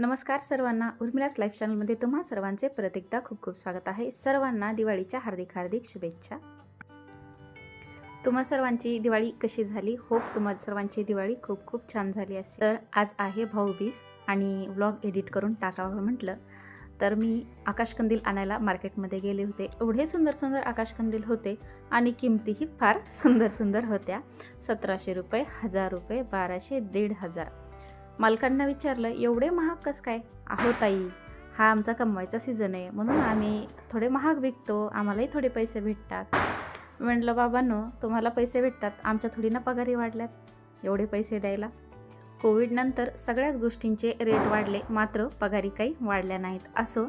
नमस्कार सर्वांना उर्मिलास लाईफ चॅनलमध्ये तुम्हा सर्वांचे परत एकदा खूप खूप स्वागत आहे. सर्वांना दिवाळीच्या हार्दिक हार्दिक शुभेच्छा. तुम्हा सर्वांची दिवाळी कशी झाली? होप तुम्हा सर्वांची दिवाळी खूप खूप छान झाली असेल. तर आज आहे भाऊबीज आणि व्लॉग एडिट करून टाकावं म्हटलं. तर मी आकाशकंदील आणायला मार्केटमध्ये गेले होते. एवढे सुंदर सुंदर आकाशकंदील होते आणि किमतीही फार सुंदर सुंदर होत्या. सतराशे रुपये हजार रुपये बाराशे दीड हजार मालकांना विचारलं एवढे महाग कसं काय? अहो ताई हा आमचा कमवायचा सीझन आहे. म्हणून आम्ही थोडे महाग विकतो आम्हालाही थोडे पैसे भेटतात. म्हटलं बाबांनो तुम्हाला पैसे भेटतात आमच्या थोडी ना पगारी वाढल्यात. एवढे पैसे द्यायला. कोविडनंतर सगळ्याच गोष्टींचे रेट वाढले मात्र पगारी काही वाढल्या नाहीत. असो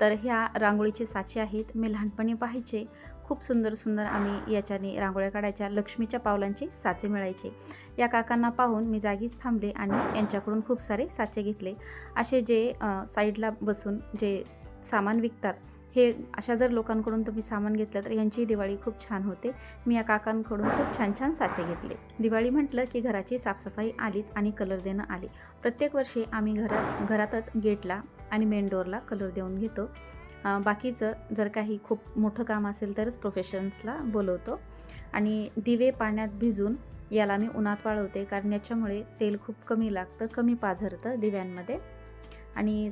तर ह्या रांगोळीचे साचे आहेत मी लहानपणी पाहायचे. खूप सुंदर सुंदर आम्ही याच्याने रांगोळ्या काढायच्या लक्ष्मीच्या पावलांचे साचे मिळायचे. या काकांना पाहून मी जागीच थांबले आणि यांच्याकडून खूप सारे साचे घेतले. असे जे साईडला बसून जे सामान विकतात हे अशा जर लोकांकडून तुम्ही सामान घेतलं तर यांची दिवाळी खूप छान होते. मी या काकांकडून खूप छान छान साचे घेतले. दिवाळी म्हटलं की घराची साफसफाई आलीच आणि कलर देणं आली. प्रत्येक वर्षी आम्ही घरात घरातच गेटला आणि मेन डोअरला कलर देऊन घेतो. बाकीचं जर काही खूप मोठं काम असेल तरच प्रोफेशन्सला बोलवतो. आणि दिवे पाण्यात भिजून याला मी उन्हात वाळवते कारण याच्यामुळे तेल खूप कमी लागतं कमी पाझरतं दिव्यांमध्ये. आणि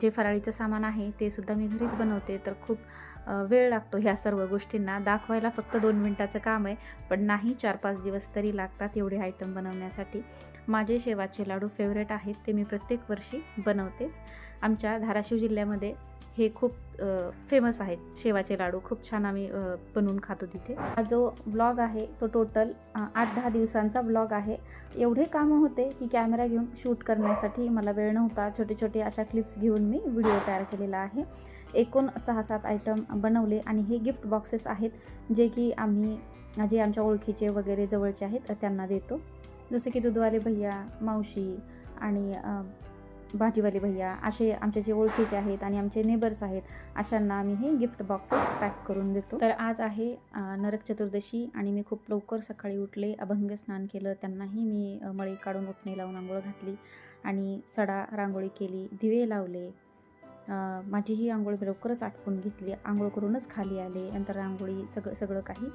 जे फराळीचं सामान आहे ते सुद्धा मी घरीच बनवते. तर खूप वेळ लागतो ह्या सर्व गोष्टींना. दाखवायला फक्त दोन मिनटाचं काम आहे पण नाही चार पाच दिवस तरी लागतात एवढे आयटम बनवण्यासाठी. माझे शेवाचे लाडू फेवरेट आहेत ते मी प्रत्येक वर्षी बनवतेच. आमच्या धाराशिव जिल्ह्यामध्ये हे खूप फेमस आहेत. शेवाचे लाडू खूप छान आम्ही बनवून खातो तिथे. हा जो ब्लॉग आहे तो टोटल आठ दहा दिवसांचा ब्लॉग आहे. एवढे कामं होते की कॅमेरा घेऊन शूट करण्यासाठी मला वेळ नव्हता. छोटे छोटे अशा क्लिप्स घेऊन मी व्हिडिओ तयार केलेला आहे. एकूण सहा सात आयटम बनवले आणि हे गिफ्ट बॉक्सेस आहेत जे की आम्ही जे आमच्या ओळखीचे वगैरे जवळचे आहेत त्यांना देतो. जसे की दुधवाले भैया मावशी आणि भाजीवाले भैया असे आमचे जे ओळखीचे आहेत आणि आमचे नेबर्स आहेत अशांना आम्ही हे गिफ्ट बॉक्सेस पॅक करून देतो. तर आज आहे नरक चतुर्दशी आणि मी खूप लवकर सकाळी उठले अभंग स्नान केलं त्यांनाही मी मळी काढून उठणे लावून आंघोळ घातली आणि सडा रांगोळी केली दिवे लावले. माझी ही आंघोळ लवकरच आटपून घेतली आंघोळ करूनच खाली आले नंतर रांगोळी सगळं सगळं काही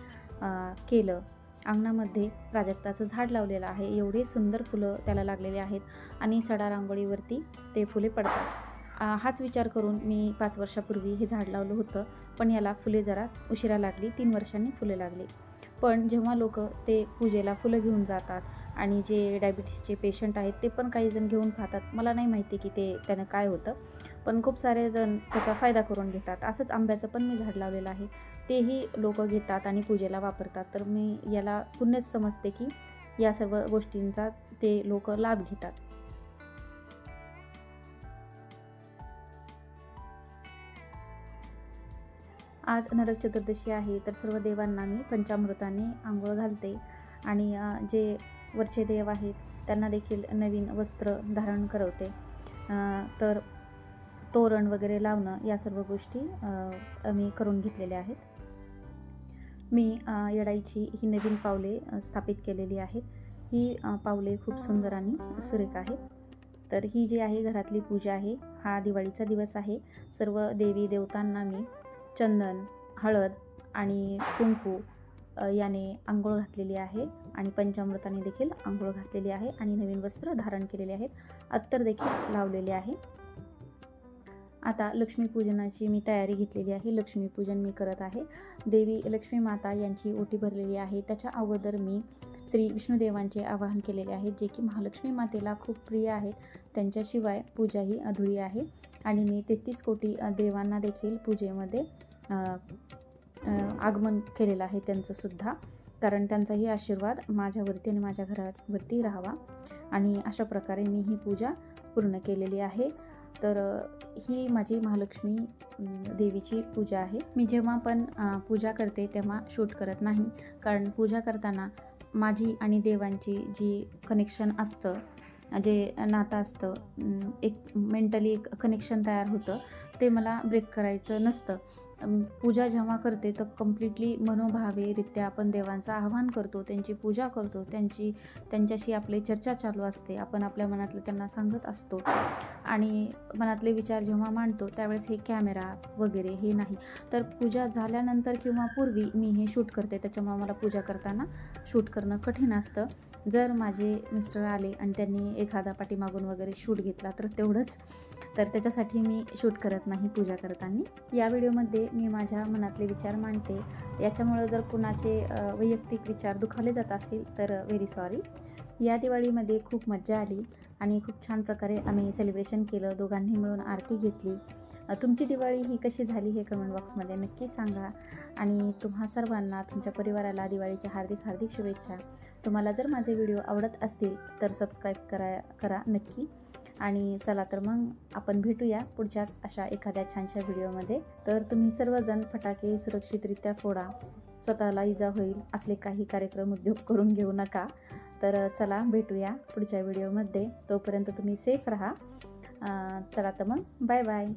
केलं. अंगणामध्ये प्राजक्ताचं झाड लावलेलं आहे. एवढे सुंदर फुलं त्याला लागलेले आहेत आणि सडा रांगोळीवरती ते फुले पडतात. हाच विचार करून मी पाच वर्षापूर्वी हे झाड लावलं होतं पण याला फुले जरा उशिरा लागली तीन वर्षांनी फुले लागली. पण जेव्हा लोक ते पूजेला फुलं घेऊन जातात आणि जे डायबिटीसचे पेशंट आहेत ते पण काही जण घेऊन खातात मला नाही माहिती की ते त्यानं काय होतं. पण खूप सारे जण त्याचा फायदा करून घेतात. असंच आंब्याचं पण मी झाड लावलेलं आहे. तेही लोक घेतात आणि पूजेला वापरतात. तर मी याला पुण्यच समजते की या सर्व गोष्टींचा ते लोक लाभ घेतात. आज नरक चतुर्दशी आहे तर सर्व देवांना मी पंचामृताने आंघोळ घालते. आणि जे वरचे देव आहेत त्यांना देखील नवीन वस्त्र धारण करवते. तर तोरण वगैरे लावणं या सर्व गोष्टी मी करून घेतलेल्या आहेत. मी येडाईची ही नवीन पावले स्थापित केलेली आहेत. ही पावले खूप सुंदर आणि सुरेख आहेत. तर ही जी आहे घरातली पूजा आहे हा दिवाळीचा दिवस आहे. सर्व देवी देवतांना मी चंदन हळद आणि कुंकू याने आंघोळ घातलेली आहे आणि पंचामृताने देखील आंघोळ घातलेली आहे आणि नवीन वस्त्र धारण केलेले आहेत. अत्तर देखील लावलेले आहे. आता लक्ष्मीपूजनाची मी तयारी घेतलेली आहे. लक्ष्मीपूजन मी करत आहे. देवी लक्ष्मी माता यांची ओटी भरलेली आहे. त्याच्या अगोदर मी श्री विष्णुदेवांचे आवाहन केलेले आहे जे की महालक्ष्मी मातेला खूप प्रिय आहेत. त्यांच्याशिवाय पूजा ही अधुरी आहे. आणि मी तेहतीस कोटी देवांना देखील पूजेमध्ये आगमन केलेलं आहे त्यांचंसुद्धा कारण त्यांचाही आशीर्वाद माझ्यावरती आणि माझ्या घरावरती राहावा. आणि अशा प्रकारे मी ही पूजा पूर्ण केलेली आहे. तर ही माझी महालक्ष्मी देवीची पूजा आहे. मी जेव्हा पण पूजा करते तेव्हा शूट करत नाही. कारण पूजा करताना माझी आणि देवांची जी कनेक्शन असतं जे नातं असतं एक मेंटली एक कनेक्शन तयार होतं. ते मला ब्रेक करायचं नसतं. पूजा जेव्हा करते तर कम्प्लिटली मनोभावेरित्या आपण देवांचं आवाहन करतो त्यांची पूजा करतो त्यांची त्यांच्याशी आपली चर्चा चालू असते आपण आपल्या मनातलं त्यांना सांगत असतो. आणि मनातले विचार जेव्हा मांडतो त्यावेळेस हे कॅमेरा वगैरे हे नाही. तर पूजा झाल्यानंतर किंवा पूर्वी मी हे शूट करते त्याच्यामुळं मला पूजा करताना शूट करणं कठीण असतं. जर माझे मिस्टर आले आणि त्यांनी एखादा पाठीमागून वगैरे शूट घेतला तर तेवढंच. तर त्याच्यासाठी मी शूट करत नाही पूजा करताना. या व्हिडिओमध्ये मी माझ्या मनातले विचार मांडते. याच्यामुळं जर कुणाचे वैयक्तिक विचार दुखावले जात असतील तर व्हेरी सॉरी या दिवाळीमध्ये खूप मज्जा आली आणि खूप छान प्रकारे आम्ही सेलिब्रेशन केलं दोघांनी मिळून आरती घेतली. तुमची दिवाळी ही कशी झाली हे कमेंट बॉक्समध्ये नक्की सांगा. आणि तुम्हा सर्वांना तुमच्या परिवाराला दिवाळीच्या हार्दिक हार्दिक शुभेच्छा. तुम्हाला जर माझे व्हिडिओ आवडत असतील तर सबस्क्राईब करा करा नक्की. आणि चला तर मग आपण भेटूया पुढच्याच अशा एखाद्या छानशा व्हिडिओमध्ये. तर तुम्ही सर्वजण फटाके सुरक्षितरित्या फोडा. स्वतःला इजा होईल असले काही कार्यक्रम उद्योग करून घेऊ नका. तर चला भेटूया पुढच्या व्हिडिओमध्ये. तोपर्यंत तुम्ही सेफ राहा. चला तर मग बाय बाय